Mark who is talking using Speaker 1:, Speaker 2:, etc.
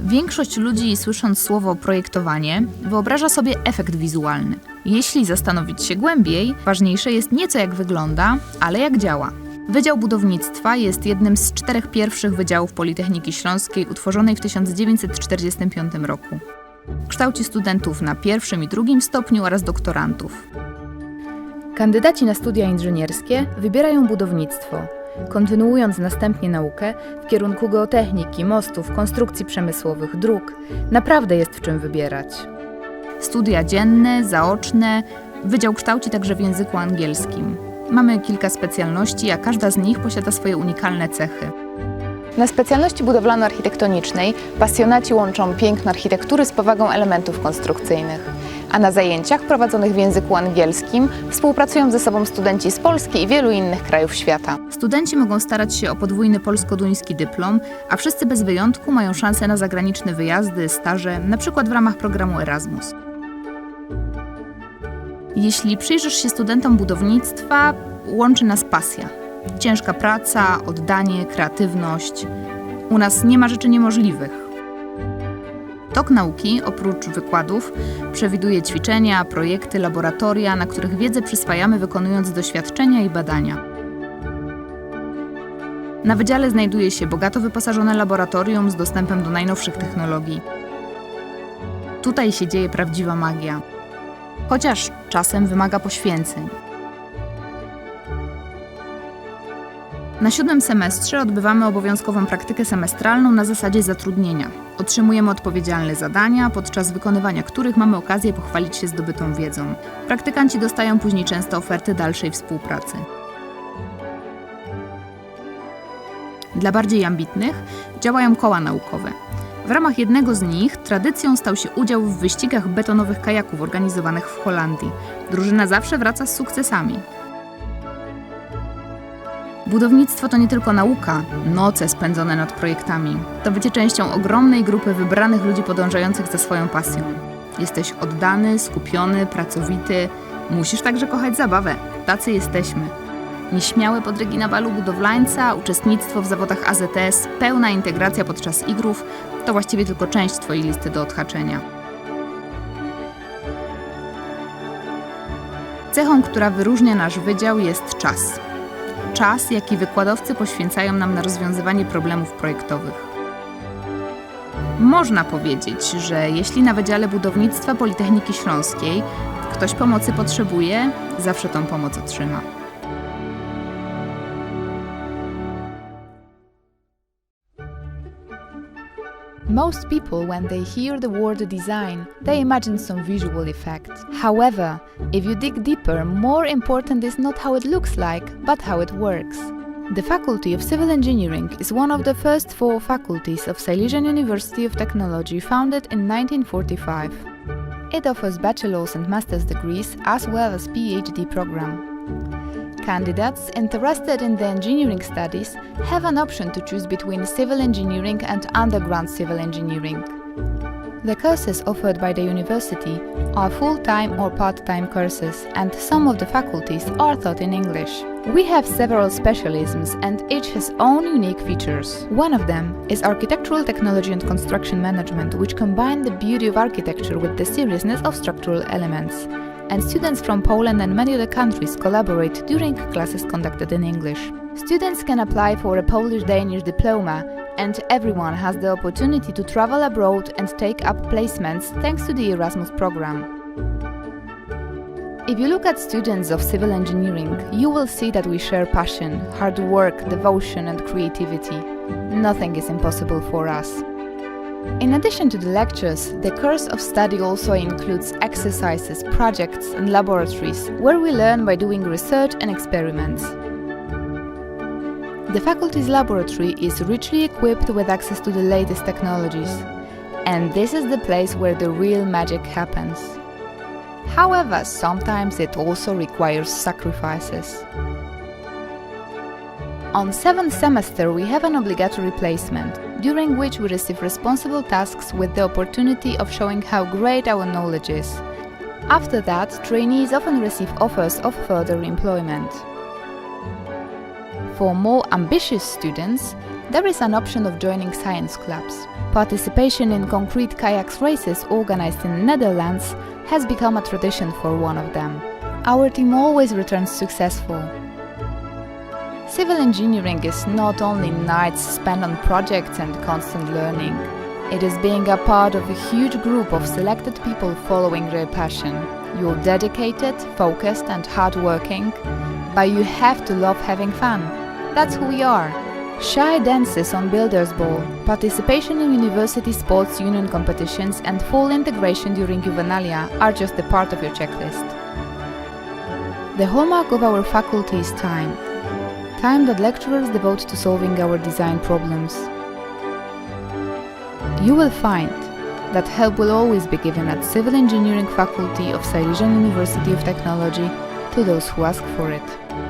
Speaker 1: Większość ludzi, słysząc słowo projektowanie, wyobraża sobie efekt wizualny. Jeśli zastanowić się głębiej, ważniejsze jest nie co jak wygląda, ale jak działa. Wydział Budownictwa jest jednym z czterech pierwszych wydziałów Politechniki Śląskiej utworzonej w 1945 roku. Kształci studentów na pierwszym i drugim stopniu oraz doktorantów. Kandydaci na studia inżynierskie wybierają budownictwo, kontynuując następnie naukę w kierunku geotechniki, mostów, konstrukcji przemysłowych, dróg. Naprawdę jest w czym wybierać. Studia dzienne, zaoczne, wydział kształci także w języku angielskim. Mamy kilka specjalności, a każda z nich posiada swoje unikalne cechy.
Speaker 2: Na specjalności budowlano-architektonicznej pasjonaci łączą piękno architektury z powagą elementów konstrukcyjnych. A na zajęciach prowadzonych w języku angielskim współpracują ze sobą studenci z Polski i wielu innych krajów świata.
Speaker 1: Studenci mogą starać się o podwójny polsko-duński dyplom, a wszyscy bez wyjątku mają szansę na zagraniczne wyjazdy, staże, np. w ramach programu Erasmus. Jeśli przyjrzysz się studentom budownictwa, łączy nas pasja. Ciężka praca, oddanie, kreatywność. U nas nie ma rzeczy niemożliwych. Tok nauki, oprócz wykładów, przewiduje ćwiczenia, projekty, laboratoria, na których wiedzę przyswajamy wykonując doświadczenia i badania. Na wydziale znajduje się bogato wyposażone laboratorium z dostępem do najnowszych technologii. Tutaj się dzieje prawdziwa magia, chociaż czasem wymaga poświęceń. Na siódmym semestrze odbywamy obowiązkową praktykę semestralną na zasadzie zatrudnienia. Otrzymujemy odpowiedzialne zadania, podczas wykonywania których mamy okazję pochwalić się zdobytą wiedzą. Praktykanci dostają później często oferty dalszej współpracy. Dla bardziej ambitnych działają koła naukowe. W ramach jednego z nich tradycją stał się udział w wyścigach betonowych kajaków organizowanych w Holandii. Drużyna zawsze wraca z sukcesami. Budownictwo to nie tylko nauka, noce spędzone nad projektami. To bycie częścią ogromnej grupy wybranych ludzi podążających za swoją pasją. Jesteś oddany, skupiony, pracowity. Musisz także kochać zabawę. Tacy jesteśmy. Nieśmiałe podrygi na balu budowlańca, uczestnictwo w zawodach AZS, pełna integracja podczas igrów to właściwie tylko część Twojej listy do odhaczenia. Cechą, która wyróżnia nasz wydział jest czas. Czas, jaki wykładowcy poświęcają nam na rozwiązywanie problemów projektowych. Można powiedzieć, że jeśli na Wydziale Budownictwa Politechniki Śląskiej ktoś pomocy potrzebuje, zawsze tą pomoc otrzyma.
Speaker 3: Most people, when they hear the word design, they imagine some visual effect. However, if you dig deeper, more important is not how it looks like, but how it works. The Faculty of Civil Engineering is one of the first four faculties of Silesian University of Technology founded in 1945. It offers bachelor's and master's degrees as well as PhD program. Candidates interested in the engineering studies have an option to choose between civil engineering and underground civil engineering. The courses offered by the university are full time or part time courses, and some of the faculties are taught in English. We have several specialisms, and each has own unique features. One of them is architectural technology and construction management, which combine the beauty of architecture with the seriousness of structural elements and students from Poland and many other countries collaborate during classes conducted in English. Students can apply for a Polish Danish diploma, and everyone has the opportunity to travel abroad and take up placements thanks to the Erasmus program. If you look at students of civil engineering, you will see that we share passion, hard work, devotion, and creativity. Nothing is impossible for us. In addition to the lectures, the course of study also includes exercises, projects, and laboratories where we learn by doing research and experiments. The faculty's laboratory is richly equipped with access to the latest technologies, and this is the place where the real magic happens. However, sometimes it also requires sacrifices. On 7th semester, we have an obligatory placement, during which we receive responsible tasks with the opportunity of showing how great our knowledge is. After that, trainees often receive offers of further employment. For more ambitious students, there is an option of joining science clubs. Participation in concrete kayaks races organized in the Netherlands has become a tradition for one of them. Our team always returns successful. Civil engineering is not only nights spent on projects and constant learning. It is being a part of a huge group of selected people following their passion. You're dedicated, focused, and hardworking, but you have to love having fun. That's who we are. Shy dances on Builders Ball, participation in university sports union competitions, and full integration during Juvenalia are just a part of your checklist. The hallmark of our faculty is time. Time that lecturers devote to solving our design problems. You will find that help will always be given at Civil Engineering Faculty of Silesian University of Technology to those who ask for it.